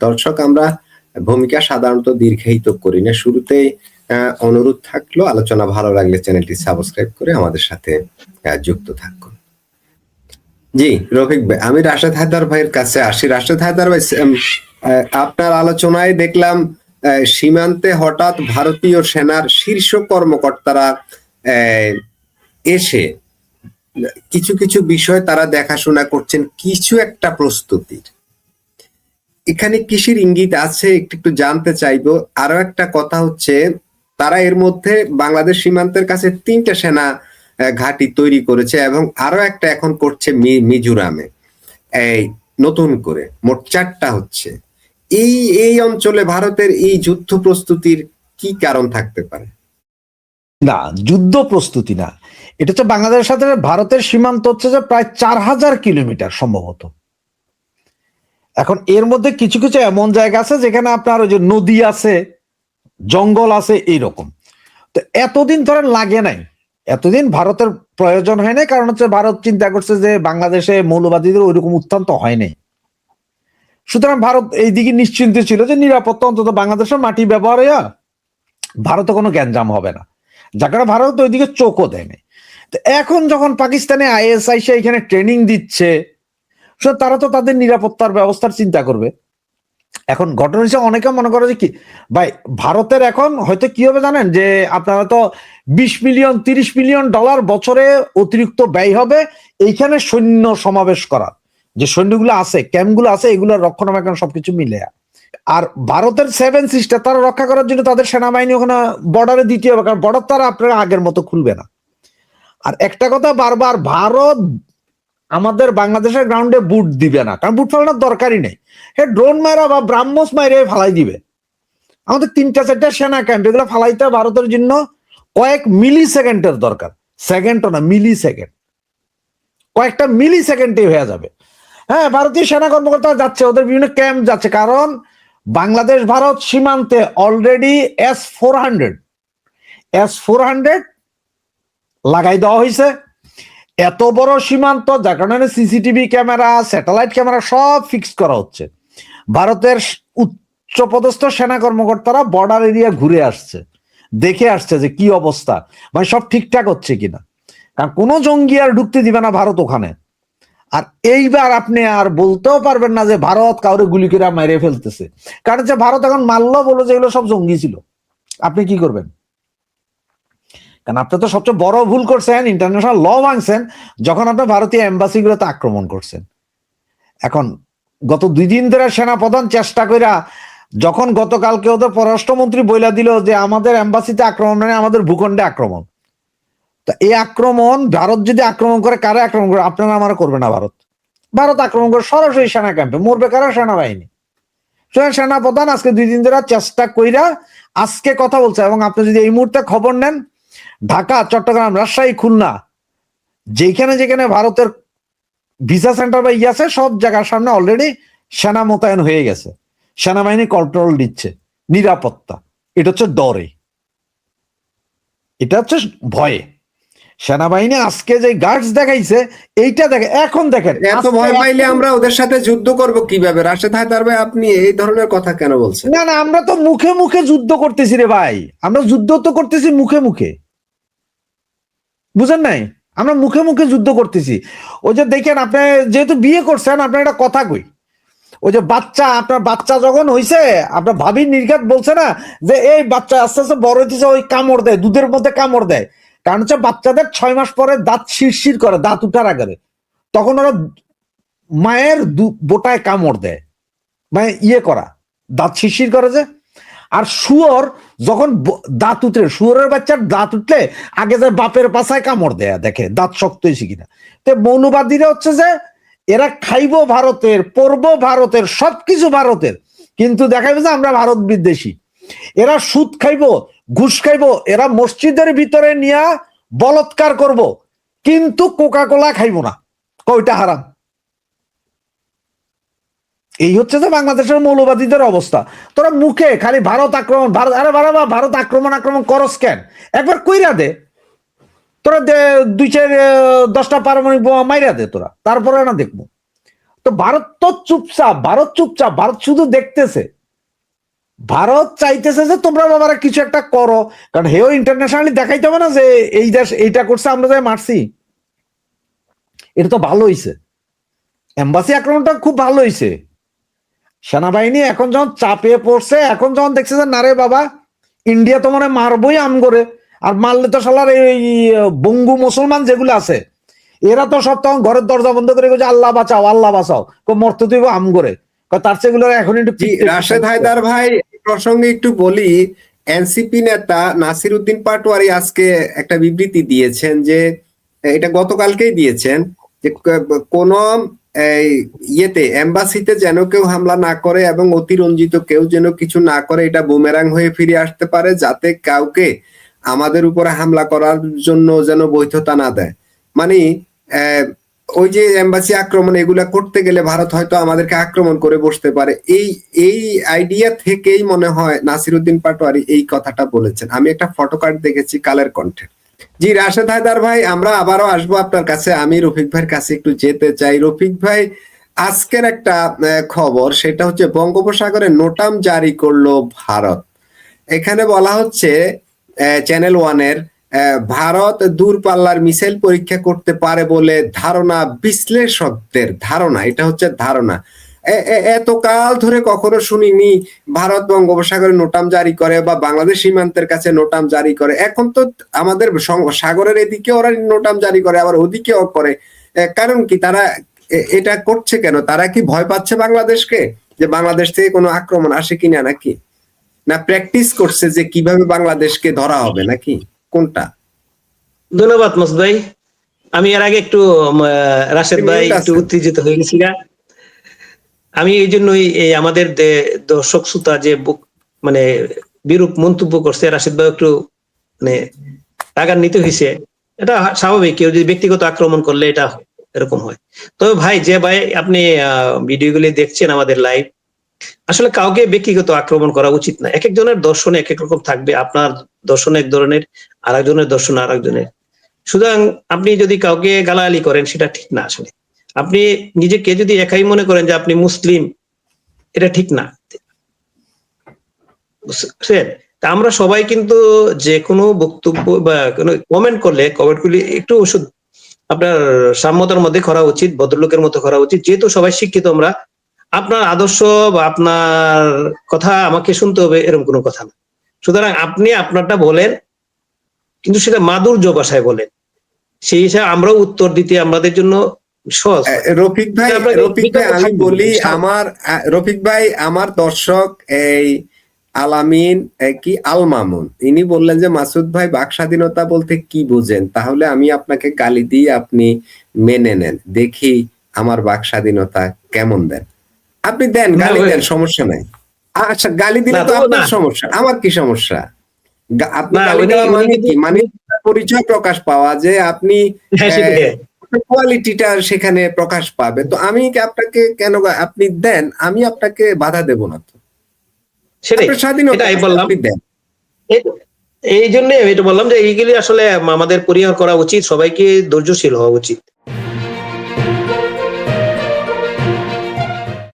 দর্শক আমরা ভূমিকা সাধারণত দীর্ঘায়িত করি না। শুরুতেই আহ, অনুরোধ থাকল আলোচনা ভালো লাগলে চ্যানেলটি সাবস্ক্রাইব করে আমাদের সাথে যুক্ত থাকুন। জি রফিক ভাই আমি রাশেদ হায়দার ভাইয়ের কাছে আসি। রাশেদ হায়দার ভাই আপনার আলোচনায় দেখলাম সীমান্তে হঠাৎ ভারতীয় সেনার শীর্ষ কর্মকর্তারা এসে কিছু কিছু বিষয় তারা দেখাশোনা করছেন। কিছু একটা প্রস্তুতির। এখানে কিসের ইঙ্গিত আছে, একটু একটু জানতে চাইব। আরও একটা কথা হচ্ছে, তারা এর মধ্যে বাংলাদেশ সীমান্তের কাছে তিনটা সেনা ঘাঁটি তৈরি করেছে এবং আরও একটা এখন করছে মিজোরামে। এই নতুন করে, মোট চারটা হচ্ছে। এই এই অঞ্চলে ভারতের এই যুদ্ধ প্রস্তুতির কি কারণ থাকতে পারে? না, যুদ্ধ প্রস্তুতি না। এটা হচ্ছে বাংলাদেশের সাথে ভারতের সীমান্ত হচ্ছে যে প্রায় চার হাজার কিলোমিটার সম্ভবত। এখন এর মধ্যে কিছু কিছু এমন জায়গা আছে যেখানে আপনার ওই যে নদী আছে, জঙ্গল আছে, এইরকম। তো এতদিন ধরে লাগে নাই। এতদিন ভারতের প্রয়োজন হয় নাই, কারণ হচ্ছে ভারত চিন্তা করছে যে বাংলাদেশে মৌলবাদীদের ওইরকম উত্থান্ত হয় নাই। সুতরাং ভারত এই দিকে নিশ্চিন্ত ছিল যে নিরাপত্তা অন্তত বাংলাদেশের মাটি ব্যবহার হইয়া ভারতে কোনো গ্যাঞ্জাম হবে না। যার কারণে ভারত ওইদিকে চোখও দেয় নাই। তো এখন যখন পাকিস্তানে আইএসআই সে এখানে ট্রেনিং দিচ্ছে তারা তো তাদের নিরাপত্তার ব্যবস্থার চিন্তা করবে। এখন ঘটনা হিসেবে অনেকে মনে করে যে কি, ভাই, ভারতের এখন হয়তো কি হবে জানেন? যে আপনারা তো বিশ মিলিয়ন, তিরিশ মিলিয়ন ডলার বছরে অতিরিক্ত ব্যয় হবে, এইখানে সৈন্য সমাবেশ করা। যে সৈন্যগুলো আছে, ক্যাম্পগুলো আছে এগুলো রক্ষণাবেক্ষণ সবকিছু মিলে। আর ভারতের সেভেন সিস্টার তারা রক্ষা করার জন্য তাদের সেনাবাহিনী ওখানে বর্ডারে দিতে হবে, কারণ বর্ডার তারা আপনারা আগের মতো খুলবে না। আর একটা কথা বারবার, ভারত আমাদের বাংলাদেশের গ্রাউন্ডে বুট দিবে না। কারণ বুট ফেলানোর দরকারই নেই। হে ড্রোন মারা বা ব্রাহ্মস মাইরে ফালাই দিবে। আমাদের তিনটা, চারটা সেনা ক্যাম্প এগুলো ফালাইতে ভারতের জন্য কয়েক মিলি সেকেন্ডের দরকার সেকেন্ডও না মিলি সেকেন্ড কয়েকটা মিলি সেকেন্ডে হয়ে যাবে। হ্যাঁ ভারতীয় সেনা কর্মকর্তা যাচ্ছে, ওদের বিভিন্ন ক্যাম্প যাচ্ছে। কারণ বাংলাদেশ, ভারত সীমান্তে already S four hundred S four hundred লাগাই দেওয়া হয়েছে এত বড় সীমান্ত, যার কারণে সিসিটিভি ক্যামেরা, স্যাটেলাইট ক্যামেরা সব ফিক্স করা হচ্ছে। ভারতের উচ্চপদস্থ সেনা কর্মকর্তারা বর্ডার এরিয়া ঘুরে আসছে। দেখে আসছে যে কি অবস্থা। মানে সব ঠিকঠাক হচ্ছে কিনা? কারণ কোনো জঙ্গি আর ঢুকতে দিবে না ভারত ওখানে। আর এইবার আপনি আর বলতেও পারবেন না যে ভারত কাউরে গুলি করে মেরে ফেলতেছে। কারণ যে ভারত এখন মারলো বলো যে এগুলো সব জঙ্গি ছিল। আপনি কি করবেন? কারণ আপনি তো সবচেয়ে বড় ভুল করছেন ইন্টারন্যাশনাল ল ভাঙছেন, যখন আপনি ভারতীয় এম্বাসি গুলোতে আক্রমণ করছেন। এখন গত দুই দিন ধরে সেনা প্রধান চেষ্টা কইরা যখন গতকালকে ওদের পররাষ্ট্রমন্ত্রী বইলা দিল যে আমাদের এম্বাসিতে আক্রমণ মানে আমাদের ভূখণ্ডে আক্রমণ। তা এই আক্রমণ ভারত যদি আক্রমণ করে, কারা আক্রমণ করে? আপনারা আমার করবে না ভারত। ভারত আক্রমণ করে সরাসরি সেনা ক্যাম্পে, মরবে কারা? সেনাবাহিনী। সুতরাং সেনা প্রধান আজকে দুই দিন ধরে চেষ্টা কইরা আজকে কথা বলছে এবং আপনি যদি এই মুহূর্তে খবর নেন ঢাকা চট্টগ্রাম রাজশাহী খুলনা যেখানে যেখানে ভারতের ভিসা সেন্টার বা ইয়ে আছে সব জায়গার সামনে অলরেডি সেনা মোতায়েন হয়ে গেছে। সেনাবাহিনী কন্ট্রোল দিচ্ছে। নিরাপত্তা। এটা হচ্ছে ডরে। এটা হচ্ছে ভয়ে। সেনাবাহিনী আজকে যে গার্ডস দেখাইছে এইটা দেখে এখন দেখেন এত ভয় পাইলে আমরা ওদের সাথে যুদ্ধ করব কীভাবে? রাশেদ হায়দার ভাই আপনি এই ধরনের কথা কেন বলছেন? না না আমরা তো মুখে মুখে যুদ্ধ করতেছি রে ভাই। আমরা যুদ্ধ তো করতেছি মুখে মুখে। বুঝেন নাই? আমরা মুখে মুখে যুদ্ধ করতেছি। ওই যে দেখেন আপনি যেহেতু বিয়ে করছেন, আপনার একটা কথা কই? ওই যে বাচ্চা, আপনার বাচ্চা যখন হইছে, আপনার ভাবি নির্ঘাত বলছে না যে, এই বাচ্চা আস্তে আস্তে বড় হইতেছে, ওই কামড় দেয়, দুধের মধ্যে কামড় দেয়। কারণ হচ্ছে বাচ্চাদের ছয় মাস পরে দাঁত শিরশির করে, দাঁত উঠার আগে। তখন ওরা মায়ের বোটায় কামড় দেয়। মানে ইয়ে করা, দাঁত শিরশির করে যে। আর শুয়োর যখন দাঁত উঠে শুয়োরের বাচ্চার দাঁত উঠলে আগে যে বাপের পাশায় কামড় দেয়া, দেখে দাঁত শক্ত হয়েছে কিনা। তো মৌলবাদীরা হচ্ছে যে, এরা খাইবো ভারতের পড়ব ভারতের, সবকিছু ভারতের। কিন্তু দেখাবে যে আমরা ভারত বিদ্বেষী। এরা সুদ খাইবো, ঘুষ খাইবো, এরা মসজিদের ভিতরে নিয়ে বলৎকার করব, কিন্তু কোকা কোলা খাইবো না। কয়টা হারাম? এই হচ্ছে যে বাংলাদেশের মৌলবাদীদের অবস্থা। তোরা মুখে খালি ভারত আক্রমণ, ভারত আরে বাবা ভারত আক্রমণ আক্রমণ করস কেন? একবার কইরা দে। তোরা দুই চার দশটা পারমাণবিক বোমা মাইরা দে তোরা, তারপরে না দেখব। তো ভারত তো চুপচাপ, ভারত চুপচাপ, ভারত শুধু দেখতেছে। ভারত চাইতেছে যে তোমরা বাবারা কিছু একটা করো, কারণ হেও ইন্টারন্যাশনালি দেখাইতে হবে না যে এই দেশ এইটা করছে, আমরা যাই মারছি। এটা তো ভালো হইছে। এম্বাসি আক্রমণটা খুব ভালো হইছে। সেনাবাহিনী এখন যখন চাপে পড়ছে এখন যখন দেখছে যে না রে বাবা ইন্ডিয়া তো মানে মারবই আম করে। আর মারলে তো সালার এই বঙ্গু মুসলমান যেগুলো আছে এরা তো সব তখন ঘরের দরজা বন্ধ করে যে আল্লাহ বাঁচাও আল্লাহ বাঁচাও। কো মরতে তুই আম করে। তার সেগুলো এখন একটু রাশেদ হায়দার ভাই প্রসঙ্গে একটু বলি এনসিপি নেতা নাসির উদ্দিন পাটোয়ারি আজকে একটা বিবৃতি দিয়েছেন যে এটা গতকালকেই দিয়েছেন যে কোন ইয়েতে, এম্বাসিতে যেন কেউ হামলা না করে এবং অতিরঞ্জিত কেউ যেন কিছু না করে, এটা বুমেরাং হয়ে ফিরে আসতে পারে যাতে কাউকে আমাদের উপরে হামলা করার জন্য যেন বৈধতা না দেয়। মানে ওই যে এম্বাসি আক্রমণ, এগুলা করতে গেলে ভারত হয়তো আমাদেরকে আক্রমণ করে বসতে পারে। এই এই আইডিয়া থেকেই মনে হয় নাসিরুদ্দিন পাটোয়ারি এই কথাটা বলেছেন। আমি একটা ফটো কার্ড দেখেছি, কালের কণ্ঠে। জি, রাশেদ হায়দার ভাই, আমরা আবারও আসব আপনার কাছে। আমি রফিক ভাইয়ের কাছে একটু যেতে চাই। রফিক ভাই, আজকের একটা খবর, সেটা হচ্ছে বঙ্গোপসাগরে নোটাম জারি করল ভারত। এখানে বলা হচ্ছে চ্যানেল ওয়ানের ভারত দূরপাল্লার মিসাইল পরীক্ষা করতে পারে বলে ধারণা, বিশ্লেষকদের ধারণা, এটা হচ্ছে ধারণা। এতকাল ধরে কখনো শুনিনি ভারত বঙ্গোপসাগরে নোটাম জারি করে বা বাংলাদেশ সীমান্তের কাছে নোটাম জারি করে। এখন তো আমাদের সাগরের এদিকে ওরা নোটাম জারি করে আবার ওদিকেও করে। কারণ কি তারা এটা করছে কেন? তারা কি ভয় পাচ্ছে বাংলাদেশকে? যে বাংলাদেশ থেকে কোনো আক্রমণ আসে কিনা নাকি? না প্র্যাকটিস করছে যে কীভাবে বাংলাদেশকে ধরা হবে নাকি? কোনটা? ধন্যবাদ মাসুদ ভাই। আমি এর আগে একটু রাশেদ ভাই একটু উত্তেজিত হয়ে গেছি। আমি এই জন্যই এই আমাদের দর্শক শ্রোতা যে মানে বিরূপ মন্তব্য করছে, রাশেদ ভাই একটু মানে রাগান্বিত হয়েছে এটা স্বাভাবিক, কেউ যদি ব্যক্তিগত আক্রমণ করলে এটা এরকম হয়। তবে ভাই, যে ভাই আপনি ভিডিওগুলি দেখছেন আমাদের লাইভ আসলে কাউকে ব্যক্তিগত আক্রমণ করা উচিত না। এক একজনের দর্শন এক এক রকম থাকবে, আপনার দর্শন এক ধরনের আর একজনের দর্শন আর একজনের সুতরাং আপনি যদি কাউকে গালাগালি করেন, সেটা ঠিক না আসলে। আপনি নিজেকে যদি একাই মনে করেন যে আপনি মুসলিম, এটা ঠিক না? তা আমরা সবাই কিন্তু যে কোনো বক্তব্য বা কোনো কমেন্ট করলে কমেন্ট গুলি একটু ওষুধ আপনার সাম্যতার মধ্যে করা উচিত, ভদ্রলোকের মতো করা উচিত। যেহেতু সবাই শিক্ষিত আমরা, আপনার আদর্শ বা আপনার কথা আমাকে শুনতে হবে এরকম কোনো কথা না। সুতরাং আপনি আপনারটা বলেন, কিন্তু সেটা মাধুর্য ভাষায় বলেন। সেই হিসাবে আমরাও উত্তর দিতে, আমাদের জন্য রফিক ভাই রফিক ভাই আমি বলি আমার রফিক ভাই আমার দর্শক এই আলামিন কি আল মামুন। ইনি বললেন যে মাসুদ ভাই বাক স্বাধীনতা বলতে কি বুঝেন? তাহলে আমি আপনাকে গালি দিয়ে আপনি মেনে নেন। দেখি আমার বাক স্বাধীনতা কেমন দেন। আপনি দেন গালি দেন সমস্যা নাই। আচ্ছা গালি দিলে তো আপনার সমস্যা। আমার কি সমস্যা? আপনি গালি দেওয়া মানে কি? মানে পরিচয় প্রকাশ পাওয়া যে আপনি হ্যাঁ। কোয়ালিটিটা সেখানে প্রকাশ পাবে। তো আমি আপনাকে কেন আপনি দেন? আমি আপনাকে বাধা দেব না তো। সেটাই। স্বাধীনতা বললাম। দেন। এই- জন্য আমি এটা বললাম যে এইগুলি আসলে আমাদের পরিহার করা উচিত সবাইকে ধৈর্যশীল হওয়া উচিত।